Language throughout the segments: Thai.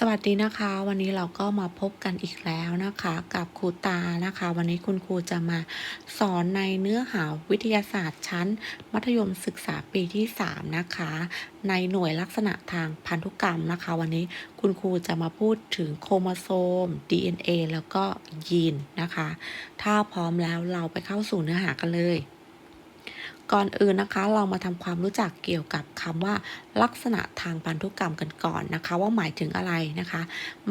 สวัสดีนะคะ วันนี้เราก็มาพบกันอีกแล้วนะคะ กับครูตานะคะ วันนี้คุณครูจะมาสอนในเนื้อหาวิทยาศาสตร์ชั้น มัธยมศึกษาปีที่ 3 นะคะ ในหน่วยลักษณะทางพันธุกรรมนะคะ วันนี้คุณครูจะมาพูดถึงโครโมโซม DNA แล้วก็ยีนนะคะ ถ้าพร้อมแล้วเราไปเข้าสู่เนื้อหากันเลย ก่อนอื่นนะคะ เรามาทำความรู้จักเกี่ยวกับคำว่า ลักษณะทางพันธุกรรมกันก่อนนะคะ ว่าหมายถึงอะไรนะคะ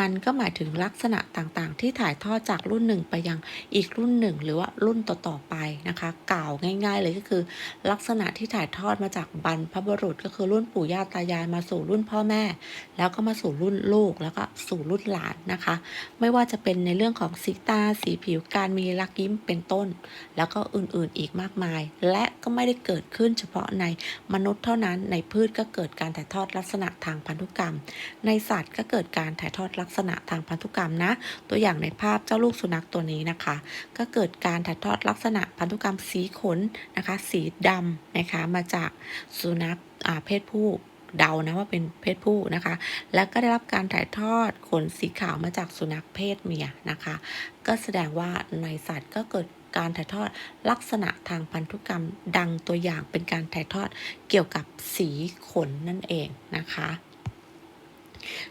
มันก็หมายถึงลักษณะต่างๆ ที่ถ่ายทอดจากรุ่นหนึ่งไปยังอีกรุ่นหนึ่ง หรือว่ารุ่นต่อๆไปนะคะ กล่าวง่าย ๆ เลยก็คือ ลักษณะที่ถ่ายทอดมาจากบรรพบุรุษ ก็คือรุ่นปู่ย่าตายายมาสู่รุ่นพ่อแม่ แล้วก็มาสู่รุ่นลูกแล้วก็สู่รุ่นหลานนะคะ ไม่ว่าจะเป็นในเรื่องของสีตาสีผิวการมีรักยิ้มเป็นต้น แล้วก็อื่นๆอีกมากมาย และก็ไม่ได้เกิดขึ้นเฉพาะในมนุษย์เท่านั้น ในพืชก็เกิดการถ่ายทอดลักษณะทางพันธุกรรม ในสัตว์ก็เกิดการถ่ายทอดลักษณะทางพันธุกรรมนะ ตัวอย่างในภาพเจ้าลูกสุนัขตัวนี้นะคะ ก็เกิดการถ่ายทอดลักษณะพันธุกรรมสีขนนะคะ สีดำนะคะมาจากสุนัขเพศผู้ เดานะว่าเป็นเพศผู้นะคะ แล้วก็ได้รับการถ่ายทอดขนสีขาวมาจากสุนัขเพศเมียนะคะ ก็แสดงว่าในสัตว์ก็เกิดการถ่ายทอดลักษณะทางพันธุกรรมดังตัวอย่างเป็นการถ่ายทอดเกี่ยวกับสีขนนั่นเองนะคะ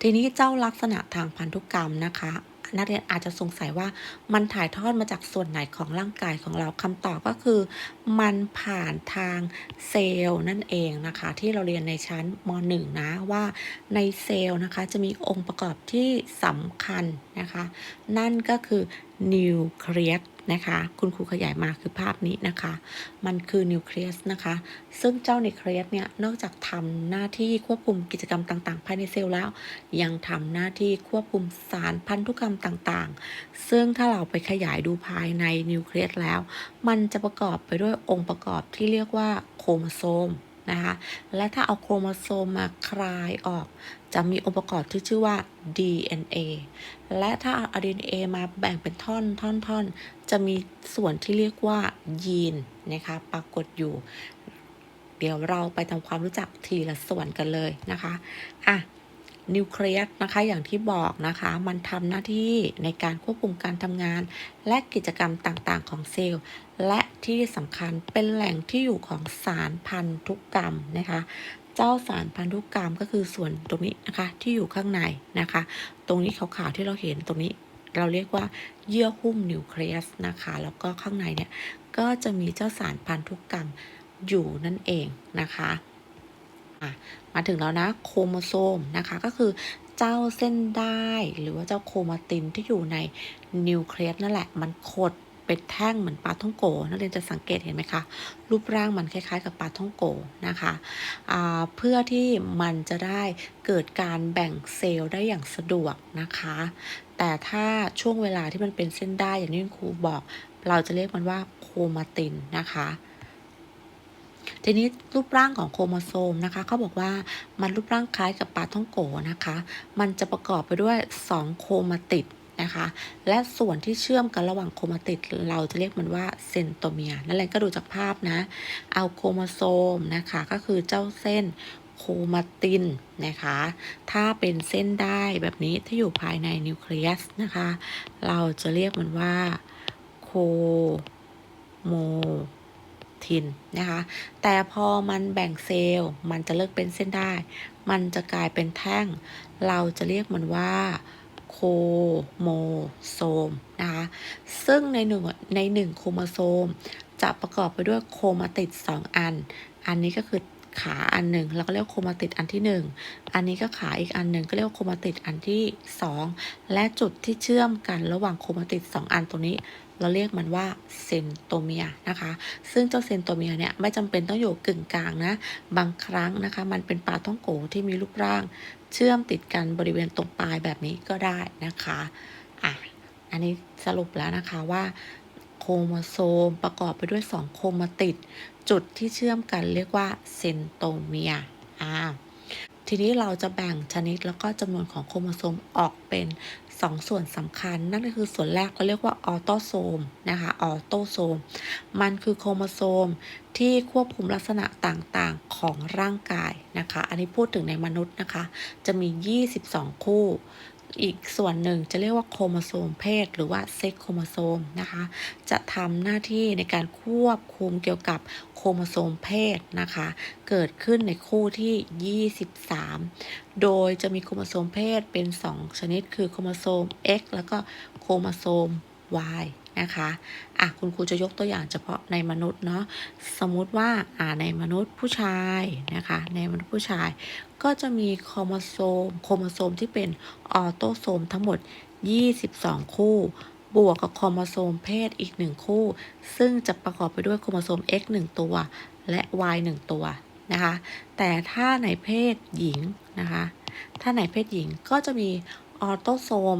ทีนี้เจ้าลักษณะทางพันธุกรรมนะคะ นักเรียนอาจจะสงสัยว่ามันถ่ายทอดมาจากส่วนไหนของร่างกายของเราคำตอบก็คือ มันผ่านทางเซลล์นั่นเองนะคะ ที่เราเรียนในชั้นม .1 นะว่าในเซลล์นะคะจะมีองค์ประกอบที่สำคัญนะคะ นั่นก็คือ นิวเคลียสนะคะ คุณครูขยายมาคือภาพนี้นะคะ มันคือนิวเคลียสนะคะ ซึ่งเจ้านิวเคลียสเนี่ย นอกจากทำหน้าที่ควบคุมกิจกรรมต่างๆ ภายในเซลล์แล้ว ยังทำหน้าที่ควบคุมสารพันธุกรรมต่างๆ ซึ่งถ้าเราไปขยายดูภายในนิวเคลียสแล้ว มันจะประกอบไปด้วยองค์ประกอบที่เรียกว่าโครโมโซม นะคะและถ้าเอาโครโมโซมมาคลายออก จะมีองค์ประกอบที่ชื่อว่า DNA และถ้าเอา DNA มาแบ่งเป็นท่อนท่อนท่อนจะมีส่วนที่เรียกว่ายีนนะคะปรากฏอยู่ เดี๋ยวเราไปทำความรู้จักทีละส่วนกันเลยนะคะอะ นิวเคลียสนะคะอย่างที่บอกนะคะ มันทำหน้าที่ในการควบคุมการทำงาน และกิจกรรมต่างๆ ของเซลล์ และที่สำคัญเป็นแหล่งที่อยู่ของสารพันธุกรรมนะคะเจ้าสารพันธุกรรมก็คือส่วนตรงนี้นะคะที่อยู่ข้างในนะคะ ตรงนี้ขาวๆที่เราเห็นตรงนี้เราเรียกว่าเยื่อหุ้มนิวเคลียสนะคะ แล้วก็ข้างในเนี่ยก็จะมีเจ้าสารพันธุกรรมอยู่นั่นเองนะคะอะ มาถึงแล้วนะโครโมโซมนะคะก็คือเจ้าเส้นได้หรือว่าเจ้าโครมาตินที่อยู่ในนิวเคลียสนั่นแหละมันขดเป็นแท่งเหมือนปลาท่องโกนักเรียนจะสังเกตเห็นไหมคะรูปร่างมันคล้ายๆ กับปลาท่องโกนะคะะเพื่อที่มันจะได้เกิดการแบ่งเซลล์ได้อย่างสะดวกนะคะ แต่ถ้าช่วงเวลาที่มันเป็นเส้นได้อย่างที่ครูบอก เราจะเรียกมันว่าโครมาตินนะคะ ทีนี้รูปร่างของโครโมโซมนะคะเขาบอกว่ามันรูปร่างคล้ายกับปลาท่องโกนะคะ มันจะประกอบไปด้วย 2 โครมาติดนะคะและส่วนที่เชื่อมกันระหว่างโครมาติดเราจะเรียกมันว่าเซนโตเมียนั่นแหละก็ดูจากภาพนะ เอาโครโมโซมนะคะก็คือเจ้าเส้นโครมาตินนะคะ ถ้าเป็นเส้นได้แบบนี้ที่อยู่ภายในนิวเคลียสนะคะ เราจะเรียกมันว่าโคโม ทินนะคะ แต่พอมันแบ่งเซลล์ มันจะเลิกเป็นเส้นได้ มันจะกลายเป็นแท่ง เราจะเรียกมันว่าโคโมโซมนะคะ ซึ่งในหนึ่งในหนึ่งโครโมโซม จะประกอบไปด้วยโครมาติด 2 อัน อันนี้ก็คือ ขาอันหนึ่งเราก็เรียกโครมาติดอันที่ 1 อันนี้ก็ขาอีกอันหนึ่งก็เรียกว่าโครมาติดอันที่ 2 และจุดที่เชื่อมกันระหว่างโครมาติด 2 อันตรงนี้ เราเรียกมันว่าเซนโตเมียนะคะ ซึ่งเจ้าเซนโตเมียเนี่ยไม่จำเป็นต้องอยู่กึ่งกลางนะ บางครั้งนะคะ มันเป็นปลาท่องโกที่มีรูปร่าง เชื่อมติดกันบริเวณตรงปลายแบบนี้ก็ได้นะคะอะอันนี้สรุปแล้วนะคะว่าโครโมโซมประกอบไปด้วย 2 โครมาติด จุดที่เชื่อมกันเรียกว่าเซนโตเมียอ่าททีนี้เราจะแบ่งชนิดแล้วก็จำนวนของโครโมโซมออกเป็น 2 ส่วนสำคัญ นั่นก็คือส่วนแรกเราเรียกว่าออโตโซมนะคะออโตโซม มันคือโครโมโซมที่ควบคุมลักษณะต่างๆของร่างกายนะคะ อันนี้พูดถึงในมนุษย์นะคะ จะมี 22 คู่ อีกส่วนหนึ่งจะเรียกว่าโครโมโซมเพศ หรือว่าเซ็กโครโมโซมนะคะ จะทำหน้าที่ในการควบคุมเกี่ยวกับโครโมโซมเพศนะคะ เกิดขึ้นในคู่ที่ 23 โดยจะมีโครโมโซมเพศเป็น 2 ชนิดคือโครโมโซม X แล้วก็โครโมโซม Y นะคะอะคุณครูจะยกตัวอย่างเฉพาะในมนุษย์เนาะสมมุติว่าอ่าในมนุษย์ผู้ชายนะคะในมนุษย์ผู้ชาย ก็จะมีโครโมโซมโครโมโซมที่เป็นออโตโซมทั้งหมด 22 คู่ บวกกับโครโมโซมเพศอีก 1 คู่ ซึ่งจะประกอบไปด้วยโครโมโซม X 1 ตัว และ Y 1 ตัวนะคะ แต่ถ้าในเพศหญิงนะคะ ถ้าในเพศหญิงก็จะมีออโตโซม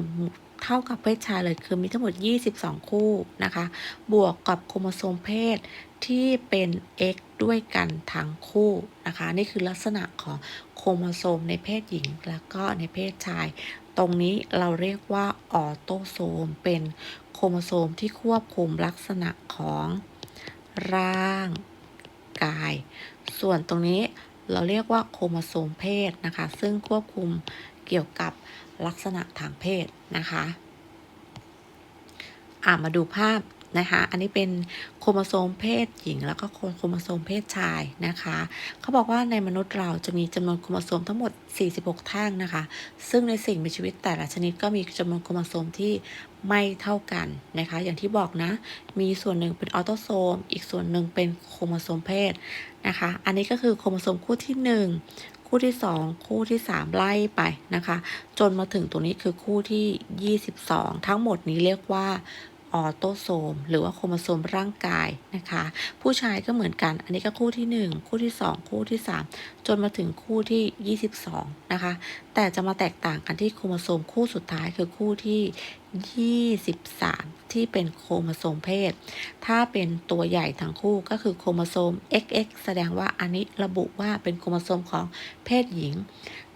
เท่ากับเพศชายเลยคือมีทั้งหมด 22 คู่นะคะ บวกกับโครโมโซมเพศที่เป็น X ด้วยกันทั้งคู่นะคะ นี่คือลักษณะของโครโมโซมในเพศหญิงแล้วก็ในเพศชาย ตรงนี้เราเรียกว่าออโตโซม เป็นโครโมโซมที่ควบคุมลักษณะของร่างกาย ส่วนตรงนี้เราเรียกว่าโครโมโซมเพศนะคะ ซึ่งควบคุมเกี่ยวกับ ลักษณะทางเพศนะคะอ่ามาดูภาพนะคะ อันนี้เป็นโครโมโซมเพศหญิง แล้วก็โครโมโซมเพศชายนะคะ เขาบอกว่าในมนุษย์เราจะมีจำนวนโครโมโซมทั้งหมด 46 แท่งนะคะ ซึ่งในสิ่งมีชีวิตแต่ละชนิดก็มีจำนวนโครโมโซมที่ไม่เท่ากันนะคะ อย่างที่บอกนะ มีส่วนหนึ่งเป็นออโตโซม อีกส่วนหนึ่งเป็นโครโมโซมเพศนะคะ อันนี้ก็คือโครโมโซมคู่ที่ 1 คู่ที่ 2 คู่ที่ 3 ไล่ไปนะคะ จนมาถึงตัวนี้คือคู่ที่ 22 ทั้งหมดนี้เรียกว่าออโตโซม หรือว่าโครโมโซมร่างกายนะคะ ผู้ชายก็เหมือนกัน อันนี้ก็คู่ที่ 1 คู่ที่ 2 คู่ที่ 3 จนมาถึงคู่ที่ 22 นะคะ แต่จะมาแตกต่างกันที่โครโมโซมคู่สุดท้ายคือคู่ที่ 23 ที่เป็นโครโมโซมเพศ ถ้าเป็นตัวใหญ่ทั้งคู่ก็คือโครโมโซม XX แสดงว่าอันนี้ระบุว่าเป็นโครโมโซมของเพศหญิง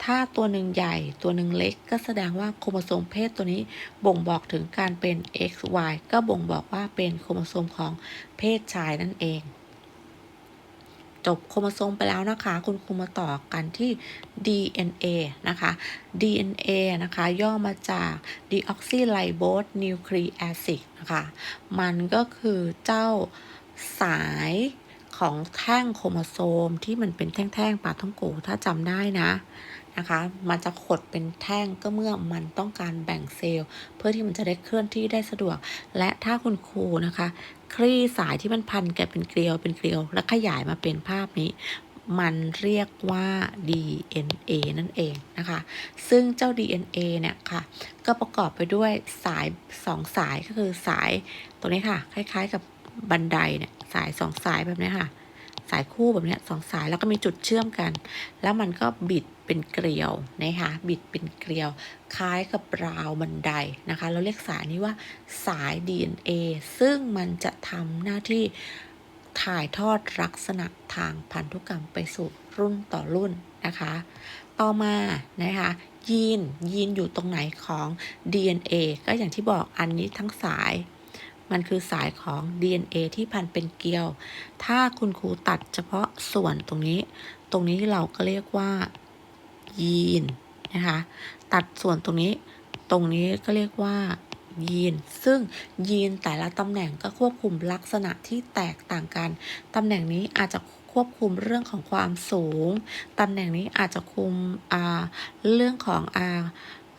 ถ้าตัวหนึ่งใหญ่ตัวหนึ่งเล็ก ก็แสดงว่าโครโมโซมเพศตัวนี้บ่งบอกถึงการเป็น XY ก็บ่งบอกว่าเป็นโครโมโซมของเพศชายนั่นเอง จบโครโมโซมไปแล้วนะคะ คุณครูมาต่อกันที่ DNA นะคะ DNA นะคะ ย่อมาจาก deoxyribose nucleic acid นะคะ มันก็คือเจ้าสายของแท่งโครโมโซมที่มันเป็นแท่งๆปาท่องโกถ้าจำได้นะนะคะ มันจะขดเป็นแท่งก็เมื่อมันต้องการแบ่งเซลล์ เพื่อที่มันจะได้เคลื่อนที่ได้สะดวก และถ้าคุณครูนะคะ คลี่สายที่มันพันกันเป็นเกลียวเป็นเกลียว และขยายมาเป็นภาพนี้ มันเรียกว่า DNA นั่นเองนะคะ ซึ่งเจ้า DNA เนี่ยค่ะ ก็ประกอบไปด้วยสายสองสายก็คือสายตัวนี้ค่ะ คล้าย ๆ กับบันไดเนี่ยสายสองสายแบบนี้ค่ะ สายคู่แบบนี้สองสายแล้วก็มีจุดเชื่อมกัน แล้วมันก็บิด เป็นเกลียวนะคะบิดเป็นเกลียว คล้ายกับราวบันไดนะคะ เราเรียกสายนี้ว่าสาย DNA ซึ่งมันจะทำหน้าที่ถ่ายทอดลักษณะทางพันธุกรรมไปสู่รุ่นต่อรุ่นนะคะ ต่อมานะคะยีนยีนอยู่ตรงไหนของ DNA ก็อย่างที่บอกอันนี้ทั้งสาย มันคือสายของ DNA ที่พันเป็นเกลียว ถ้าคุณครูตัดเฉพาะส่วนตรงนี้ ตรงนี้เราก็เรียกว่า ยีนนะคะ ตัดส่วนตรงนี้ ตรงนี้ก็เรียกว่ายีน ซึ่งยีนแต่ละตำแหน่งก็ควบคุมลักษณะที่แตกต่างกัน ตำแหน่งนี้อาจจะควบคุมเรื่องของความสูง ตำแหน่งนี้อาจจะคุมเรื่องของอ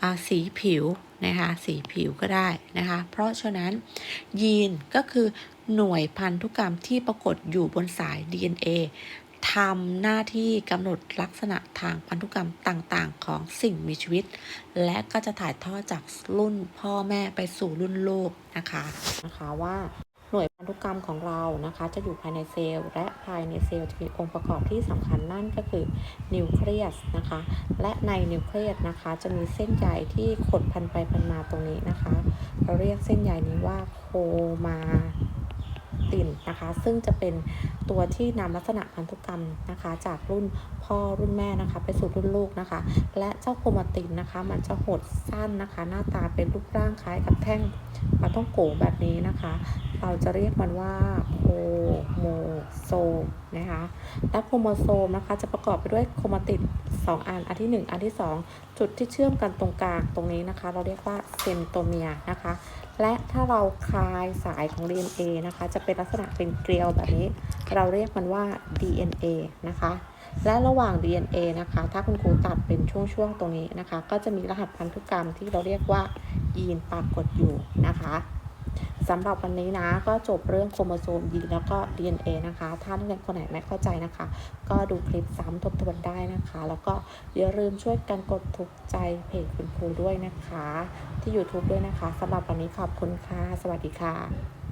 าสีผิวนะคะสีผิวก็ได้นะคะ เพราะฉะนั้นยีนก็คือหน่วยพันธุกรรมที่ปรากฏอยู่บนสาย DNA ทำหน้าที่กำหนดลักษณะทางพันธุกรรมต่างๆ ของสิ่งมีชีวิต และก็จะถ่ายทอดจากรุ่นพ่อแม่ไปสู่รุ่นลูกนะคะนะคะว่าหน่วยพันธุกรรมของเรานะคะจะอยู่ภายในเซลล์ และภายในเซลล์จะมีองค์ประกอบที่สำคัญนั่นก็คือนิวเคลียสนะคะและในนิวเคลียสนะคะจะมีเส้นใยที่ขดพันไปพันมาตรงนี้นะคะ เราเรียกเส้นใยนี้ว่าโคมา ตินนะคะ ซึ่งจะเป็นตัวที่นำลักษณะพันธุกรรมนะคะ จากรุ่นพ่อรุ่นแม่นะคะ ไปสู่รุ่นลูกนะคะ และเจ้าโครมาตินนะคะ มันจะหดสั้นนะคะ หน้าตาเป็นรูปร่างคล้ายกับแท่งปลาต้องโกแบบนี้นะคะ เราจะเรียกมันว่าโคโมโซมนะคะและโครโมโซมนะคะ จะประกอบไปด้วยโครมาติด2อัน อันที่ 1 อันที่ 2 จุดที่เชื่อมกันตรงกลางตรงนี้นะคะ เราเรียกว่าเซนโตเมียนะคะ และถ้าเราคลายสายของ DNA นะคะ จะเป็นลักษณะเป็นเกลียวแบบนี้ เราเรียกมันว่า DNA นะคะ และระหว่าง DNA นะคะ ถ้าคุณครูตัดเป็นช่วงๆตรงนี้นะคะ ก็จะมีรหัสพันธุกรรมที่เราเรียกว่ายีนปรากฏอยู่นะคะ สำหรับวันนี้นะ ก็จบเรื่องโครโมโซมยีแล้วก็ DNA นะคะ ถ้านักเรียนคนไหนไม่เข้าใจนะคะ ก็ดูคลิปซ้ำทบทวนได้นะคะ แล้วก็อย่าลืมช่วยกันกดถูกใจเพจคุณครูด้วยนะคะ ที่ YouTube ด้วยนะคะสำหรับวันนี้ขอบคุณค่ะ สวัสดีค่ะ